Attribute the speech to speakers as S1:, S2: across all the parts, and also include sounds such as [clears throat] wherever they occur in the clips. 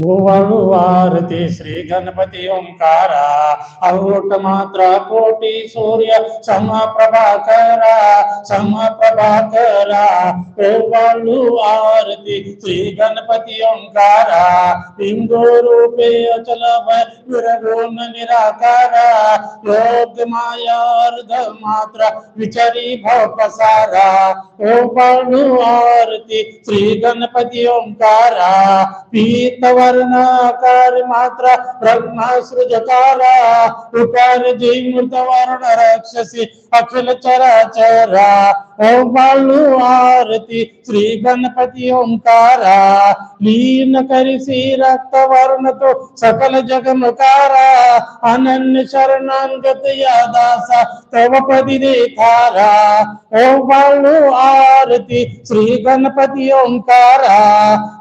S1: भारती श्री गणपति ओंकारा। अवोट मात्रा कोटि सूर्य सम प्रभाकरा सम प्रभाकरा ओवालु आरती श्री गणपति ओंकारा। इंदो रूपे अचल विरगुण निराकारा। योग माया अर्ध मात्रा विचरी भव पसारा ओवालु आरती श्री गणपति ओंकारा। पीतव पीतवर्णाकार मात्र ब्रह्म सृजकार उकार जीमृत वर्ण राक्षसी, अखिल चराचरा, ओम बालू आरती, श्री गणपति ओंकार, लीन करिसी रक्त वर्ण तो सकल जगमकारा, अनन्य शरणांगत यादासा, तव पदी देखारा, ओम बालू आरती, श्री गणपति ओंकारा।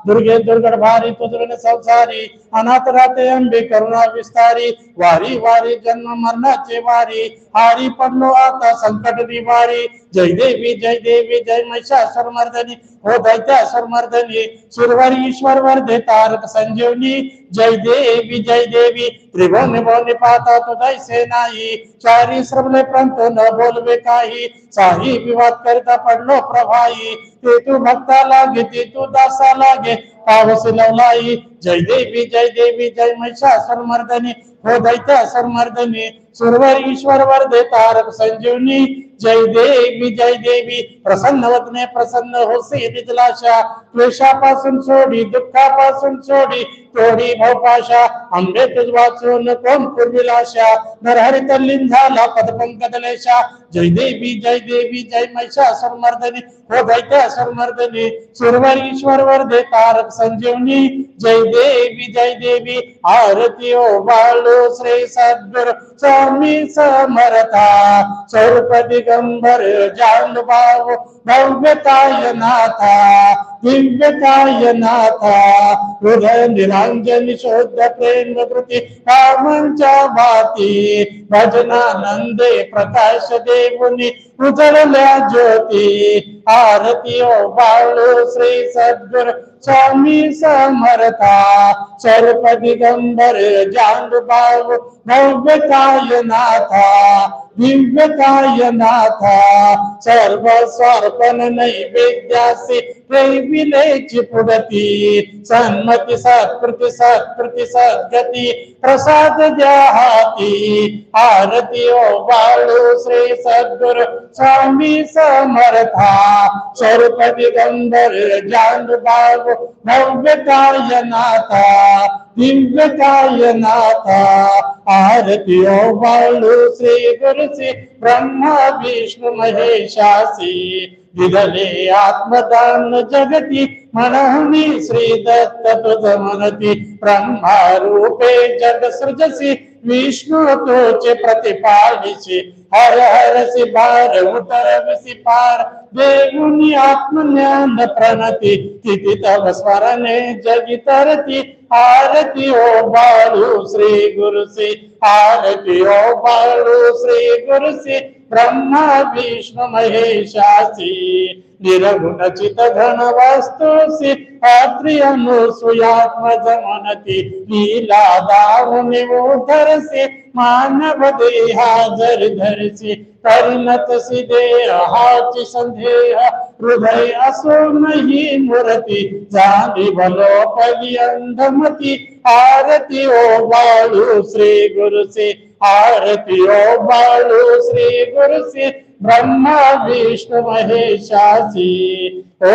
S1: दुर्गे दुर्गड भारी तुझविन संसारी अनाथ राहते अंबे करुणा विस्तारी वारी वारी जन्म मरणाचे वारी हारी पडलो आता संकट निवारी. जय देवी जय देवी जय महिषासुर मर्दनी हो दैत्यासुर मर्दनी सुरवारी ईश्वर वर्धे, तारक संजीवनी। जय देवी जय देवी, त्रिभुवन भुवन पाहता तो जैसे नाही चारी श्रमले पंत न बोलवे काही, साही विवाद करता पडलो प्रभाई। ते तू भक्ता लागे ते तू दासा लागे, पावस लवलाई। जय देवी जय देवी, जय महिषासुर मर्दनी हो दैत्यासुर मर्दनी, सुरवर ईश्वर दे तारक संजीवनी। जय देवी जय देवी, प्रसन्न वतने प्रसन्न होसे निजलाशा क्लेशापासून सोडी, दुःखापासून सोडी तोडी भवपाशा तुझ वाचून कोण पूर्विलाशा नरहरी तल्लीन झाला पदपंकदलेशा जय देवी जय देवी, जय महिषासुर मर्दनी, हो दैत्यासुर मर्दनी सुरवर ईश्वर वर्धे तारक संजीवनी। जय देवी जय देवी, आरती ओ बाळू श्री सद्गुरु स्वामी समर्था। स्वरूप दिगंबर जानुभाव भव्यताय नाथा। दिव्यताय नाथा हृदय निरांजन शोध प्रेम कृती कामांच्या भाती भजनानंदे प्रकाश देवनी उजळल्या ज्योती आरती ओ बाळू श्री सद्गुरु स्वामी समर्था। सर्प दिगंबर जानुभाव भव्यताय नाथा दिव्यताय नाथा। सर्व स्वार्पण नैवेद्यासी प्रेमिलेची पुढती सन्मती सत्कृती सत्कृती सद्गती, प्रसाद द्या हाती आरती ओ बाळू श्री सद्गुरु स्वामी समर्था स्वरूप दिगंबर जानुभाव भव्यताय नाथा दिव्यताय नाथा आरती ओ बाळू श्री गुरु, श्री ब्रह्मा, विष्णू, महेशासी दिदले आत्मदान जगति म्हणून श्री दत्त तुझ म्हणती ब्रह्मा रूपे जग सृजसी, विष्णु तोचे प्रतिपालिसी हर हरसी बार उतरविसी पार देऊनी आत्मज्ञान प्रणति। किती तव स्मरणे जगी तरती। आरती ओ बाळू श्री गुरुसी, आरती ओ बाळू श्री गुरुसी। ब्रह्मा विष्णू महेशासी निरगुण चित घन वास्तुसी अत्रि लीला दारुणी मानव देहा जर धरसी परिणतसी देहाची संदेह हृदय असूनही मूर्ती जाणी बलोपली अंधमती आरती ओ बाळू श्री गुरुसी आरती ओ बाळू श्री गुरुसी ब्रह्मा विष्णु महेशासी। ओ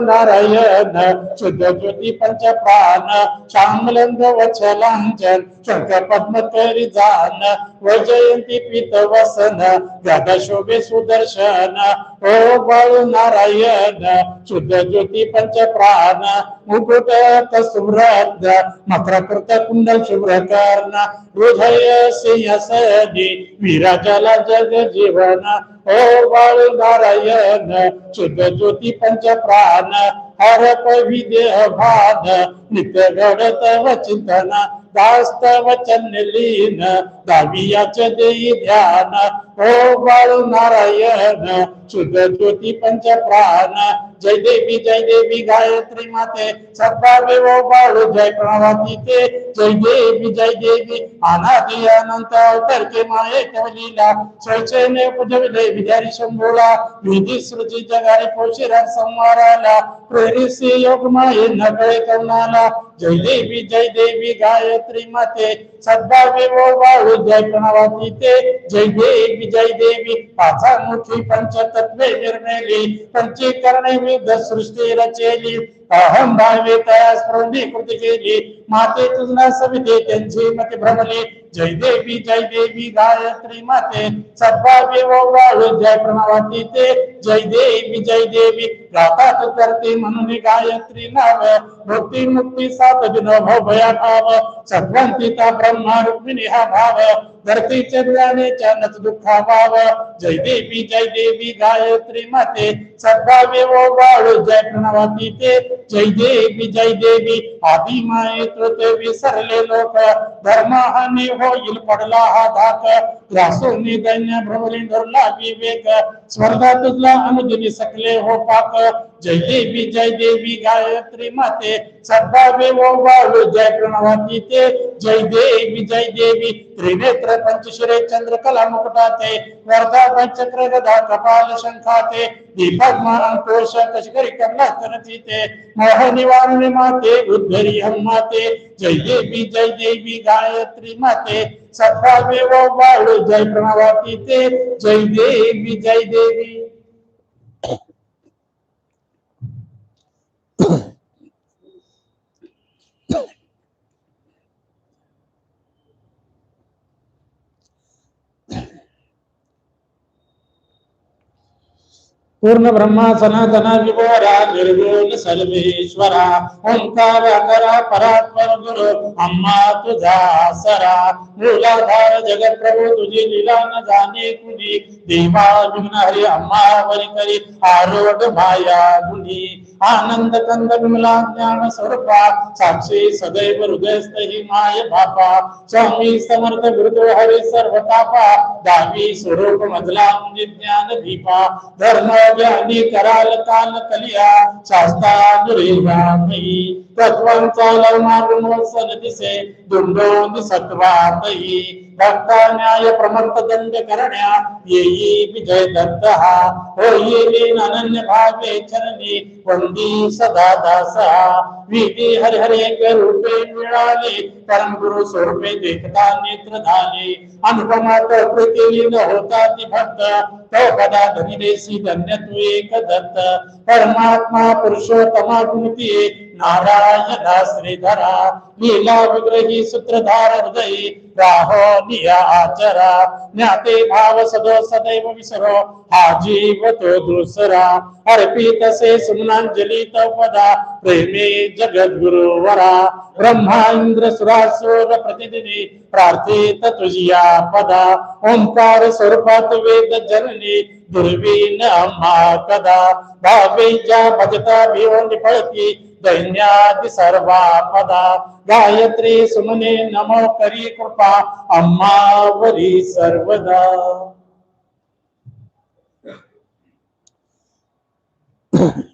S1: नारायण शुद्ध ज्योती पंच प्राण श्यामलंग वचलांजन शंकर पद्म तरी जान, वजयंती पीत वसन, गदा शोभे सुदर्शन। ओ बाळू नारायण शुद्ध ज्योती पंच प्राण, मुकुट सुव्रत मकरकृत कुंडल हृदय जग जीवन। ओ बाल नारायण शुद्ध ज्योति पंच प्राण, हर पवि देह भान नित्य गणत वचिंतन चिंतन दास्तव लीन दावियाचे देई ध्यान। ओ बाल नारायण शुद्ध ज्योति पंच प्राण जय देवी जय देवी गायत्री माते सद्भावे वो बाळू जय प्रणवती ते। जय देवी जय देवी, अनादि अनंत अवतर के माये कवलीला स्वच्छने पूजविले विद्यारी संभोला विधी सृजी जगारी पोशिरा संवाराला। प्रेरिसी योग माये नकळे कवनाला जय देवी जय देवी गायत्री माते सद्भावे वो बाळू जय प्रणवाती ते। जय देवी जय देवी पाचा पंचतत्वे निर्मेली, पंचीकरणे विध सृष्टि रचेली। अहम भावे तया स्मृती कृती केली माते तुझला सविते त्यांची मती भ्रमली जय देवी जय देवी, गायत्री माते सद्भावे वो बाळू जय प्रणवाती ते। जय देवी जय देवी गातात करते म्हणून गायत्री नाव भक्ती मुक्ती सात दिन भव भया भाव सद्वंतिता ब्रह्मा रुक्मिणी हा भाव। धरतीचे ज्ञानेच्या नच दुःखा भाव जय देवी जय देवी गायत्री माते। सद्भावे वो बाळू जय प्रणवाती ते। जय देवी जय देवी आदि माये ते विसरले लोक। धर्म हानी होईल पडला हा धाक। ग्रासोनी दैन्य धरला विवेक स्वर्गा तुझला अनुदिनी सकले हो पाक। जय देवी जय देवी गायत्री माते। सद्भावे वो बाळू जय प्रणवाती ते। जय देवी जय देवी, त्रिनेत्र पंचशिरे चंद्रकला मुकुटाते, वर्धा पंचक्र गदा कपाल शंखाते दीपक महाकोश कशकरी कमला ते मोह निवारण माते, उद्धरी हम माते जय देवी जय देवी, गायत्री माते, सद्भावे वो बाळू जय प्रणवाती ते जय देवी जय देवी। पूर्ण ब्रह्मा सनातन विभोरा निर्गुण सर्वेश्वरा ओंकार करा परात्पर गुरु अम्मा तुझा सरा, मूलाधार जगत प्रभु तुझी लीला न जाने कुणी देवा विघ्न हरि, अम्मा वरी करी आरोग्य माया गुणी। आनंद कंद विमला ज्ञान स्वरूपा साक्षी सदैव हृदयस्थ ही माय बापा स्वामी समर्थ गुरुदेव हरी सर्व तापा दावी स्वरूप मधला म्हणजे ज्ञान दीपा धर्म ज्ञानी कराल काल कलिया शास्ता दुरेगामयी तत्वांचा लवमारून वसन दिसे दुंडोन सत्वातही भक्ता न्याय प्रमत्त दंड करण्या येई विजय दत्त हा होई अनन्य भावे चरणी वंदी सदा दासा विधी हरिहरे रूपे परम गुरु स्वरूपे देखता नेत्र झाले अनुपमात कृती न होता ती भक्त तो पदा धनिदेशी धन्य तू एक दत्त। परमात्मा पुरुषोत्तमा गुणती, नारायणा श्रीधरा। लीला विग्रही सूत्रधार हृदयी, राहो निया आचरा। ज्ञाते भाव सदो सदैव विसरो तो दुसरा। अर्पित से सुमनांजली तो पदा प्रेमे जगद गुरुवरा ब्रह्मा इंद्र सुरासुर प्रतिदिनी, प्रार्थित तुझिया पदा, ओंकार स्वरूपात वेद जननी, दुर्वीन अम्मा कदा भावेच्या भजता भिवून निफळती दैन्यादि सर्वा पदा। गायत्री सुमने नमो करी कृपा, अम्मावरी सर्वदा। [clears throat]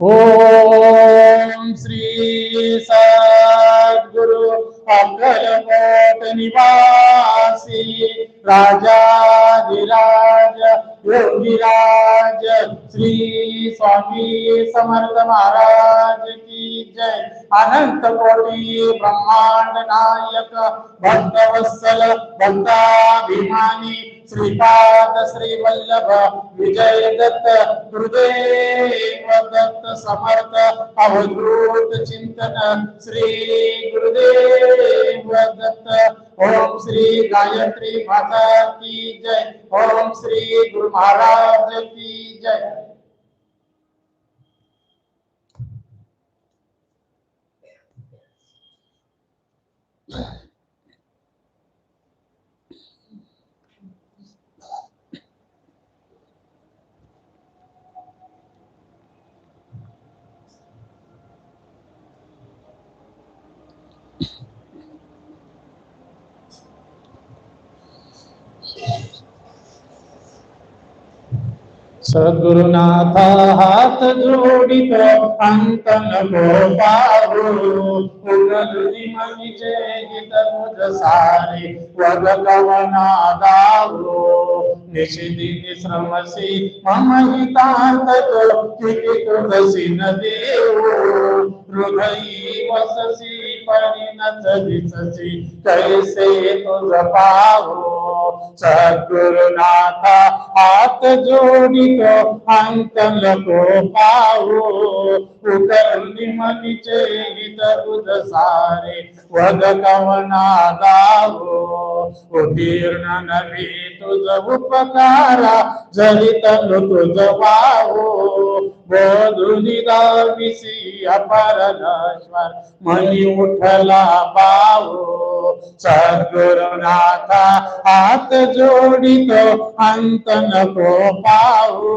S1: ओम श्री सद्गुरु अक्कलकोट निवासी राजाधिराज योगीराज, श्री स्वामी समर्थ महाराज की जय। अनंत कोटी ब्रह्मांड नायक भक्त वत्सल भक्ताभिमानी श्रीपाद श्री वल्लभ विजय दत्त गुरुदेव दत्त समर्थ, अवधूत चिंतन, श्री गुरुदेव दत्त ओम श्री गायत्री माता की जय, ओम श्री गुरु महाराज की जय। सद्गुरुनाथ हाथ जोड़ी तो अंतन को पारो पुनरुनि मनि जेगित मुझ सारे वद कवना दारो निशिदि निश्रमसि मम हितांत को किति तुलसी न देवो कैसे तुझ पाहो सदगुरुनाथा हाथ जोड़ी तो अंकल को पाओ उधर निमन चेहित सारे वद कवना गाओ उतीर्ण नवी तुझ उपकारा जरी तनु तुझ पाहू बोधुनी दाविसी अपरमेश्वर मनी उठला पाहू सद्गुरुनाथा हात जोडितो अंत नको पाहू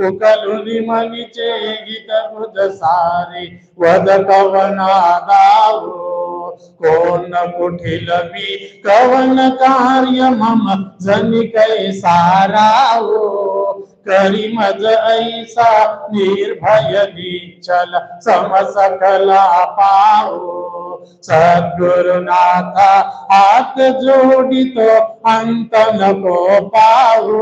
S1: उकलुनी मनीचे गीत बुध सारे वद कवना को न कुठिल भी कवन कार्य मम जन सारा हो करी मज ऐसा निर्भय चल सम सकला पाओ। सद्गुरुनाथा हात जोडितो अंत नको पाहू।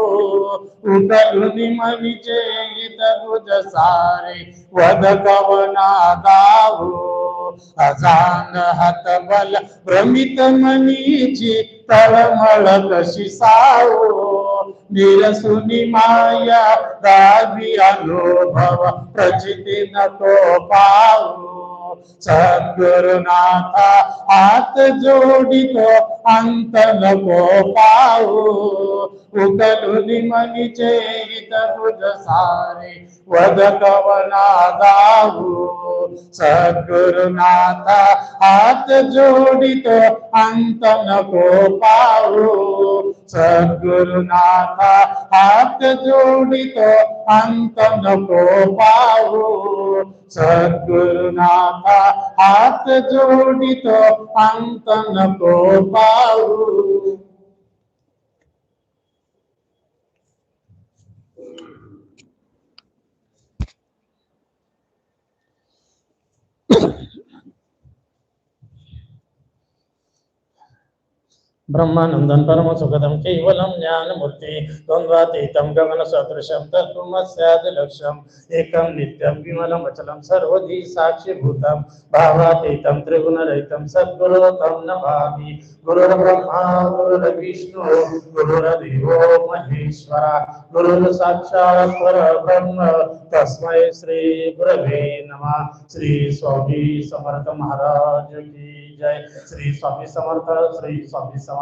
S1: उतरुनी मनीचे गीत सारे वद कवना गावो अजान हत बल भ्रमित मनीची तळमळ कशी सावो निरसुनी माया दावी अनुभव प्रचिती नको पाहू। सद्गुरुनाथ, हाथ जोड़ी तो अंत को पाओ। उतरु निमनि चेहित सारे, वद कवना गाओ। सद्गुरुनाथ, हाथ जोड़ी तो अंतन को पाओ। સદગુરુનાથ હાથ જોડી તો અંત नको પાહુ સદગુરુનાથ હાથ જોડી તો અંત नको પાહુ ब्रह्मानन्दं परमसुखदं केवलं ज्ञानमूर्ति द्वन्द्वातीतं गगनसदृशं तत्त्वमस्यादिलक्ष्यम् एकं नित्यं विमलमचलं सर्वधी साक्षिभूतं भावातीतं त्रिगुणरहितं तं नमामि गुरुर्ब्रह्मा, गुरुर्विष्णु, गुरुर्देवो महेश्वरा गुरुर्साक्षात् परब्रह्म तस्मै श्री गुरवे नमः। श्री स्वामी समर्थ महाराज की जय। श्री स्वामी समर्थ, श्री स्वामी समर्थ।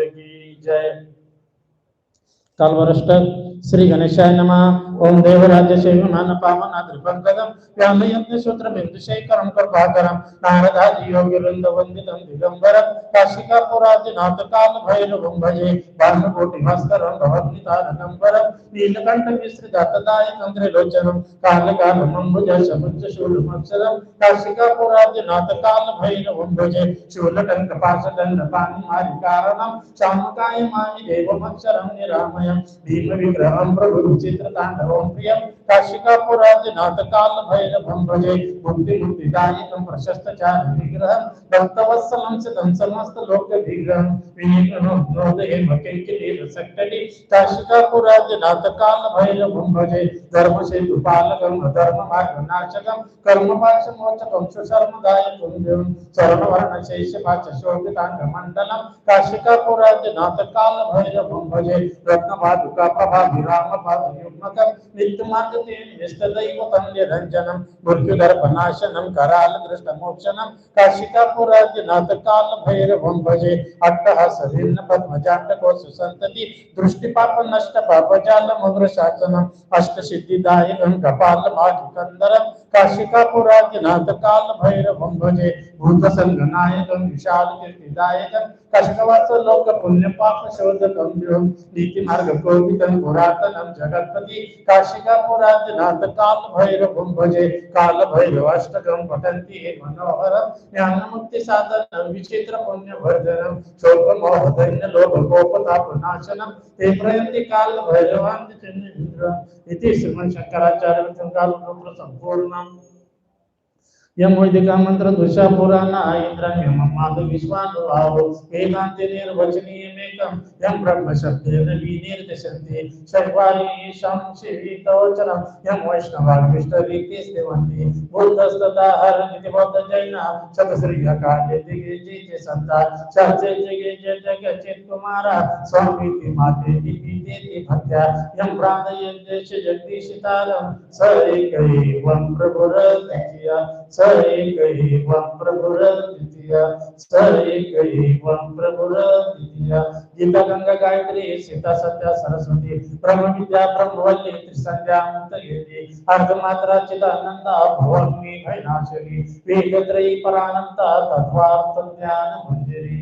S1: की जय। कालवरष्टक श्री गणेशाय नमः। ओम देवराज्य सेवमान पावन अद्रिपंकजम व्यामयज्ञ सूत्र बिंदु शेखरम कृपाकरम नारदादि योग्य वृंद वंदितं दिगंबर काशिका पुराज नाथ काल भैरवं भजे भानुकोटि मस्तरं भवति तारकंबरम नीलकंठ मिश्र जातदाय चंद्रलोचनम काल कालम अंबुज समुच्च शूलमत्सरम काशिका पुराज नाथ काल भैरवं भजे शूलकंठ पाशदंड पाणि मारि कारणम चामकाय माहि देव देवमक्षरं निरामयम भीम विग्रहं प्रभु चित्र तांडव ओम काशिका काशिकापुरादि नाटकाल भैरवं भजे मुक्ति मुक्ति मुक्तिदायकं प्रशस्त चार विग्रहं भक्तवत्सलं सिदं समस्त लोक मकेन के लिए मकिंकिले काशिका काशिकापुरादि नाटकाल भैरवं भजे धर्म सेतु पालकं अधर्म मार्गनाशकं कर्म पाश मोचकं सुशर्मदायकं देवं सर्ववर्ण शैश पाच शोभितांग मण्डलं काशिकापुरादि नाटकाल भैरवं भजे रत्नपादुका प्रभाभिरामपादयुग्मकं నిత్యమార్గతే నిష్టదైవ నిరంజనం మృత్యుదర్భనాశనం కరాల దృష్ట మోక్షణం కాశికాపురాది నాథకాల భైరవం భజే అట్ట సవిన్న పద్మజాట కోసు సంతతి దృష్టి పాప నష్ట పాపజాలం అగ్ర శాసనం అష్ట సిద్ధిదాయకం కపాల మాధుకందరం కాశికాపురాది నాథకాల భైరవం భజే భూత సంఘనాయకం విశాల కీర్తిదాయకం कष्टवाच लोक पुण्य पाप शोधकम नीति मार्ग कोपितम पुरातनम जगतपति काशिका पुराजनाथ काल भैरवं भजे काल भैरवाष्टकं पठन्ति मनोहरं ज्ञानमुक्ति साधनं विचित्र पुण्यवर्धनं शोभमोहधन्य लोभकोपतापनाशनं ते प्रयन्ति काल भैरवान् इति श्रीमन् शङ्कराचार्य संकालसूत्र सम्पूर्णम् यम वैदिका मंत्र दुषा पुराणा इंद्रम मातु विश्वानु आओ एकांते निर्वचनीय मेकम यम ब्रह्म शब्देन विनिर्देशन्ते सर्वाणि संशितोचरम यम वैष्णवाग्निष्ट रीति सेवन्ते, बुद्धस्तथा हरन्ति बौद्ध जैना चतुश्रिय काले दिग्विजय च सन्ता चर्चे जगे जग चित कुमार स्वामीति माते दीपिते भक्त्या यम प्राणयन्ते जगदीशितारम स एकैवं प्रभुरतया स एकैवं प्रभुरद्वितीया स एकैवं प्रभुरद्वितीया गीता, गंगा, गायत्री, सीता, सत्या, सरस्वती, ब्रह्म विद्या, ब्रह्मवल्ली, त्रिसंध्या अनंतयेति अर्धमात्रा चिदानन्दा भवन्मी भयनाशिनी वेगत्रयी परानन्दा तत्त्वार्थज्ञानमञ्जरी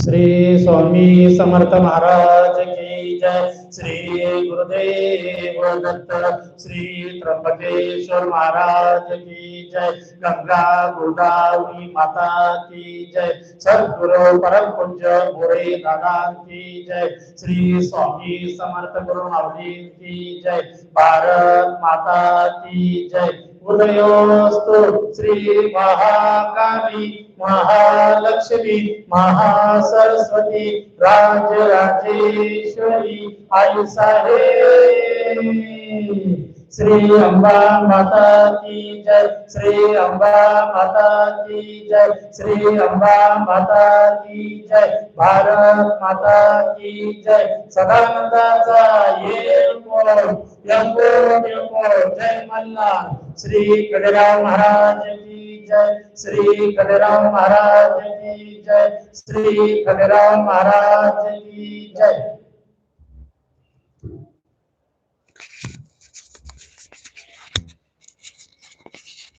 S1: श्री स्वामी समर्थ महाराज की जय। श्री गुरुदेव दत्त श्री त्रंबकेश्वर महाराज की जय गंगा गोदावरी माता की जय। सद्गुरु परम पूज्य मोरे दादा की जय। श्री स्वामी समर्थ गुरु माऊली की जय। भारत माता की जय। उदयोस्तु श्री महाकाली महालक्ष्मी महासरस्वती राजराजेश्वरी। आई साहेब। श्री अम्बा माता की जय श्री अम्बा माता की जय श्री अम्बा माता की जय भारत माता की जय यंगोट यंगोट जय मल्हार श्री कडेराव महाराज की जय, श्री कडेराव महाराज की जय, श्री कडेराव महाराज की जय।